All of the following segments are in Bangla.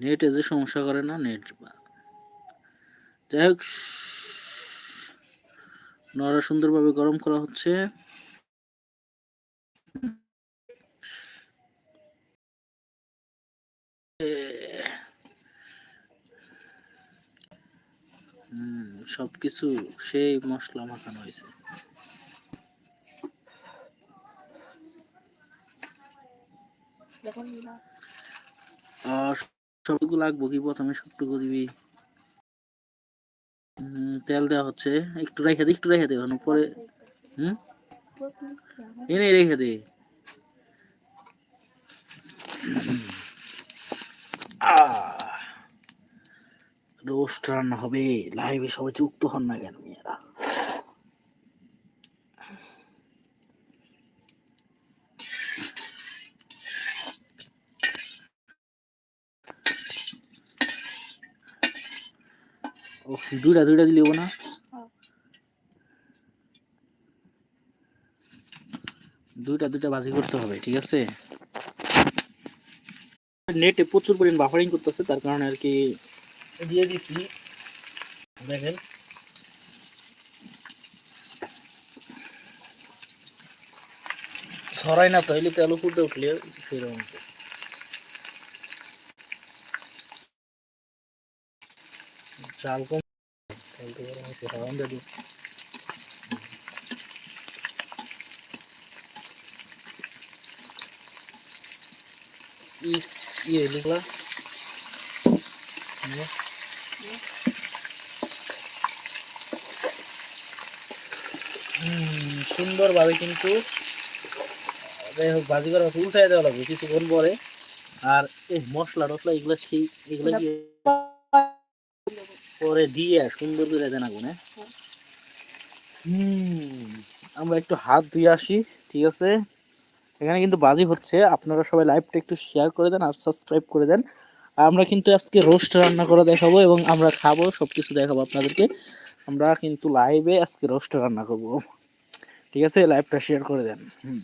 নেটে যে সমস্যা করে না নেট যাই হোক নড়া সুন্দরভাবে গরম করা হচ্ছে। হুম সবকিছু সেই মশলা মাখানো হয়েছে। দেখুন আর সবটুকু লাগবো কি? প্রথমে সবটুকু দিবি। তেল দেওয়া হচ্ছে। একটু রেখে দে, একটু রেখে দে পরে হুম? এনে রেখে দে। রোস্ট রান্না হবে। লাইভে সবাই যুক্ত হন না কেন, মেয়েরা? দুইটা দুইটা দিলে না? দুইটা দুইটা বাজি করতে হবে, ঠিক আছে? নেটে প্রচুর পরিমাণ বাফারিং করতেছে, তার কারণে আর কি দিয়ে দিছি। দেখেন। ছড়াই না তো, এলে তেল ফুটে উঠলে সেরকম তেল তো গরম হচ্ছে হাওয়ান দিয়ে দিই। ই ইয়ে হুম, সুন্দরভাবে কিন্তু যাই হোক ভাজি করা উল্টাই দেওয়া লাগবে কিছুক্ষণ পরে। আর এই মশলা টসলা এগুলো ঠিক এগুলো পরে দিয়ে সুন্দর করে দেন আগুন। হ্যাঁ। হুম আমরা একটু হাত ধুয়ে আসি ঠিক আছে? এখানে কিন্তু বাজি হচ্ছে আপনারা সবাই লাইভটা একটু শেয়ার করে দেন আর সাবস্ক্রাইব করে দেন। আমরা কিন্তু আজকে রোস্ট রান্না করে দেখাবো এবং আমরা খাব সব কিছু দেখাবো আপনাদেরকে। আমরা কিন্তু লাইভে আজকে রোস্ট রান্না করব। ঠিক আছে? লাইভটা শেয়ার করে দেন। হুম।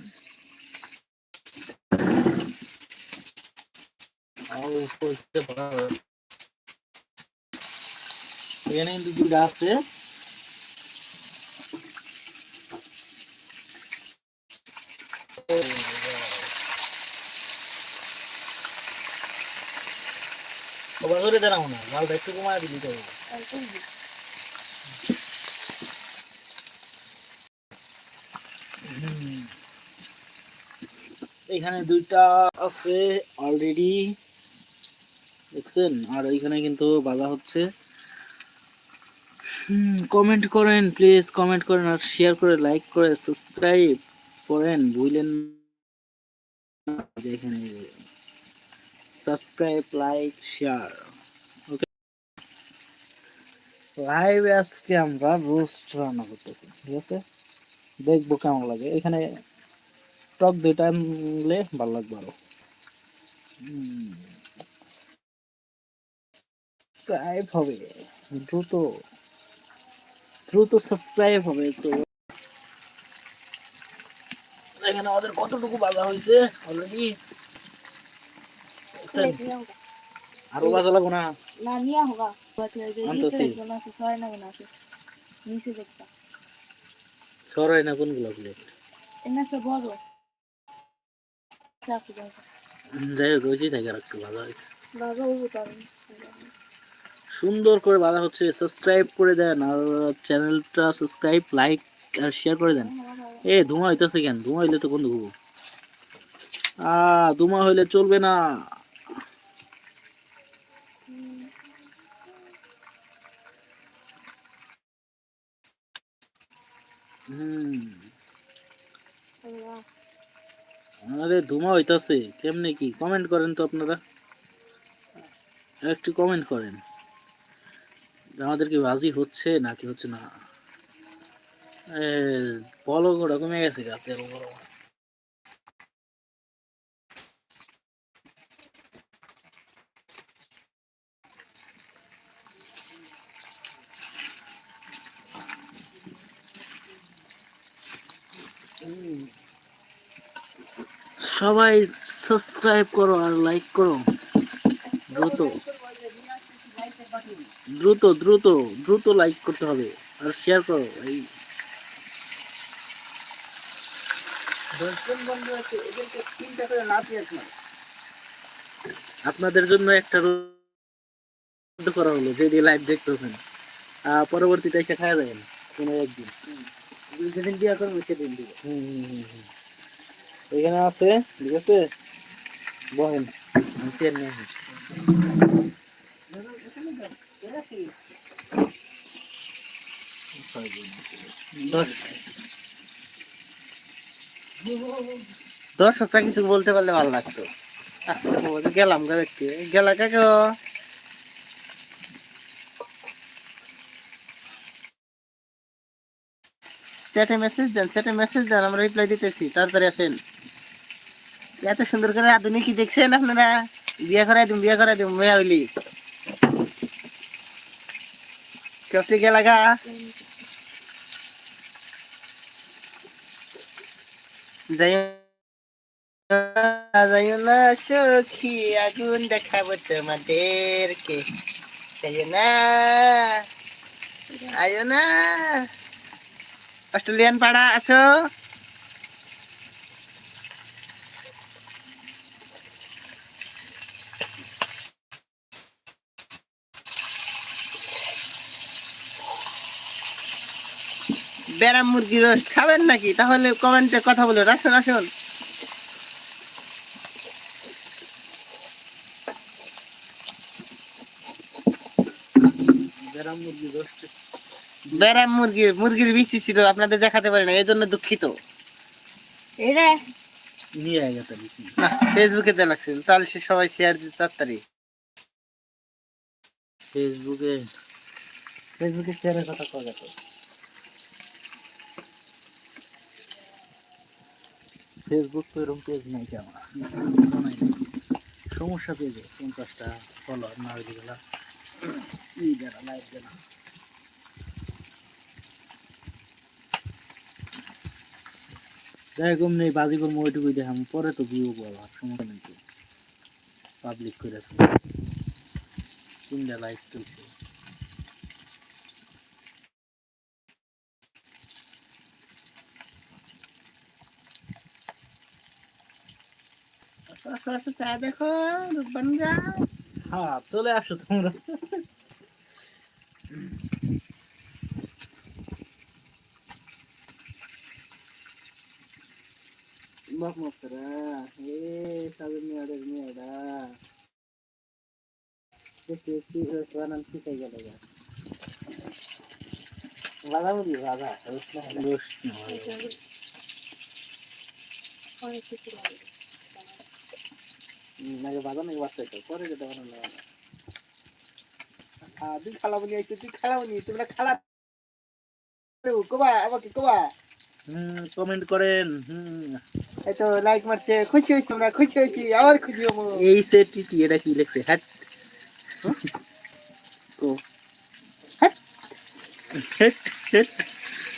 এখানে কিন্তু দুটা আছে। কবার করে দেন না মালটা কমায় দিলি তো। এখানে দুইটা আছে অলরেডি দেখছেন? আর ওইখানে কিন্তু বাজা হচ্ছে। কমেন্ট করেন প্লিজ কমেন্ট করেন আর শেয়ার করে লাইক করে সাবস্ক্রাইব করেন ভুলেন সাবস্ক্রাইব লাইক শেয়ার ওকে লাইভে আজকে আমরা রোস্ট রান্না করতেছি, ঠিক আছে? দেখব কেমন লাগে। এখানে টক দুইটা আনলে ভালো লাগবে আরও। সাবস্ক্রাইব হবে, দ্রুত। দ্রুত সাবস্ক্রাইব হবে তো। এখানে আমাদের কতটুকু বাজা হয়েছে? অলরেডি আরও বাজা লাগবো না? না নিয়ে হোগা। নিচে দেখতা ছড়াই না কোনগুলো? প্লেট এনে সব বড় যাই হোক থাকে আর একটু ভালো হয় সুন্দর করে বাধা হচ্ছে। সাবস্ক্রাইব করে দেন আর চ্যানেলটা সাবস্ক্রাইব লাইক আর শেয়ার করে দেন। এ, ধোঁয়া হইতেছে কেন? ধোঁয়া হইলে তো বন্ধু আ, ধোঁয়া হইলে চলবে না। আরে, ধোঁয়া হইতাছে। কেমনে কি? কমেন্ট করেন তো আপনারা। একটু কমেন্ট করেন। আমাদের কি রাজি হচ্ছে নাকি হচ্ছে না? বলো গোটা কমে গেছে গাছের বড় সবাই সাবস্ক্রাইব করো আর লাইক করো। দ্রুত। দ্রুত দ্রুত দ্রুত লাইক করতে হবে আর শেয়ার করো এই বন্ধু আছে এদেরকে তিনটা করে লাভ আপনাদের জন্য একটা রোড করা হলো যদি লাইভ দেখতেছেন আহ, পরবর্তীতে এসে খাওয়া যাবেন কোনো একদিন যেদিন বিয়ে করব সেদিন দিব হুম। এখানে আছে ঠিক আছে? বহেন চেয়ার নিয়ে আসি। দর্শকরা কিছু বলতে পারলে ভালো লাগতো। গেলাম গা ব্যক্তি গেলা কাকে চ্যাটে মেসেজ দেন চ্যাটে মেসেজ দেন, আমরা রিপ্লাই দিতেছি তাড়াতাড়ি আসেন। এত সুন্দর করে আধুনিক কি দেখছেন আপনারা? বিয়ে করাই দিম, বিয়ে করাই দিম, মেয়া হইলি। কেপটি গেলা গা যাইও না, সখি আগুন দেখাবো তোমাদেরকে যাইও না আয়ো না অস্ট্রেলিয়ান পাড়া আসো বেড়াম মুরগি রোস্ট খাবেন নাকি? তাহলে কমেন্টে কথা বলুন। আসুন আসুন। বেড়াম মুরগি রোস্ট বেড়াম মুরগির মুরগির বিচি ছিল আপনাদের দেখাতে পারি না এই জন্য দুঃখিত। নিয়ে না ফেসবুকে দেওয়া লাগছে তাহলে সে সবাই শেয়ার দিতে তাড়াতাড়ি। ফেসবুকে ফেসবুকে শেয়ারের কথা ফেসবুক তো এরকম পেজ নাই কি আমার বানাই নাই। সমস্যা পেজে পঞ্চাশটা ফলোয়ার না হইলে গেলা। এই দেনা লাইভ দেনা যাই হোক নেই বাজি করব ওইটুকুই দেখাম। পরে তো ভিউ বলা, সমস্যা নেই পাবলিক করে তিনটা লাইক চলছে। আসো, আসো, চা দেখো রূপবান যা হ্যাঁ চলে আসো তোমরা মকমকরা এ সাজন মেয়েদের মেয়েরা দেখি কি বানান শিখাই গেল গা বাধা বুঝি বাধা দোষ নয়। অনেক কিছু লাগে নাকি বাধা নাকি পরে যেতে তুই খালা বলি আইছো তুই খালা বলি খালা কোবা আমাকে কোবা? হুম কমেন্ট করেন হুম। এই তো লাইক মারছে খুশি হয়েছি আমরা খুশি হয়েছি আবার খুশি হব। এই এটা কি লেখছে? হ্যাট। তো।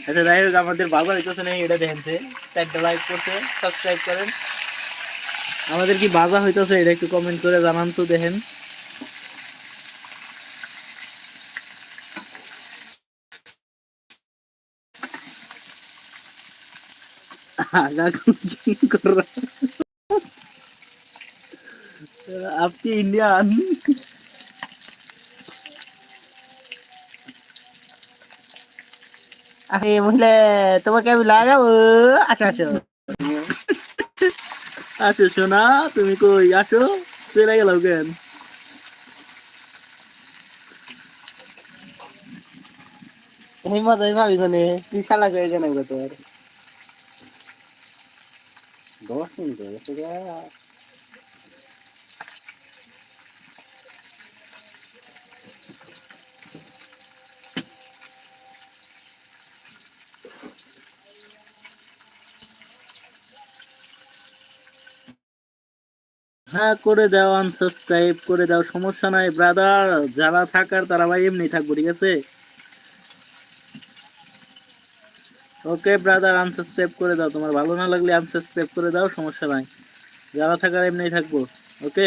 আচ্ছা যাই হোক আমাদের বাবার হইতেছে না এটা দেখেনছে চারটা লাইক করছে সাবস্ক্রাইব করেন। আমাদের কি বাজা হইতেছে? এটা একটু কমেন্ট করে জানান তো দেখেন। আপনি ইন্ডিয়ান মহিলা, তোমাকে আমি লাগাবো। আচ্ছা আচ্ছা আসো সোনা তুমি কই? আসো চলে গেল কেন? এই মজাই ভাবি মানে তুই শালা করে জানাই তোর? দশ মিনিট হ্যাঁ করে দাও আনসাবস্ক্রাইব করে দাও, সমস্যা নাই ব্রাদার যারা থাকার তারা ভাই এমনি থাকব, ঠিক আছে? ওকে ব্রাদার আনসাবস্ক্রাইব করে দাও, তোমার ভালো না লাগলে আনসাবস্ক্রাইব করে দাও, সমস্যা নাই। যারা থাকার এমনি থাকব ওকে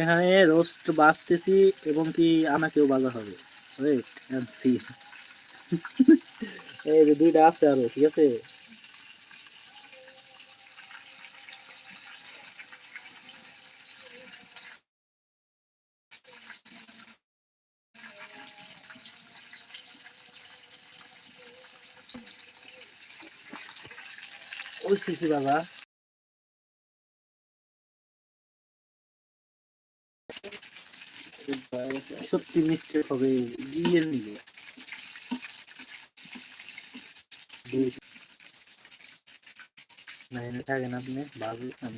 এখানে রোস্ট বাঁচতেছি এবং কি আনাকেও বাজা হবে। ওয়েট অ্যান্ড সি এই যে দুইটা আছে আরও, ঠিক আছে? ওই সিকি বাবা। সত্যি মিস্টেক হবে গিয়ে নিবে නයනතා ගැනත් නෑ බාග අන්න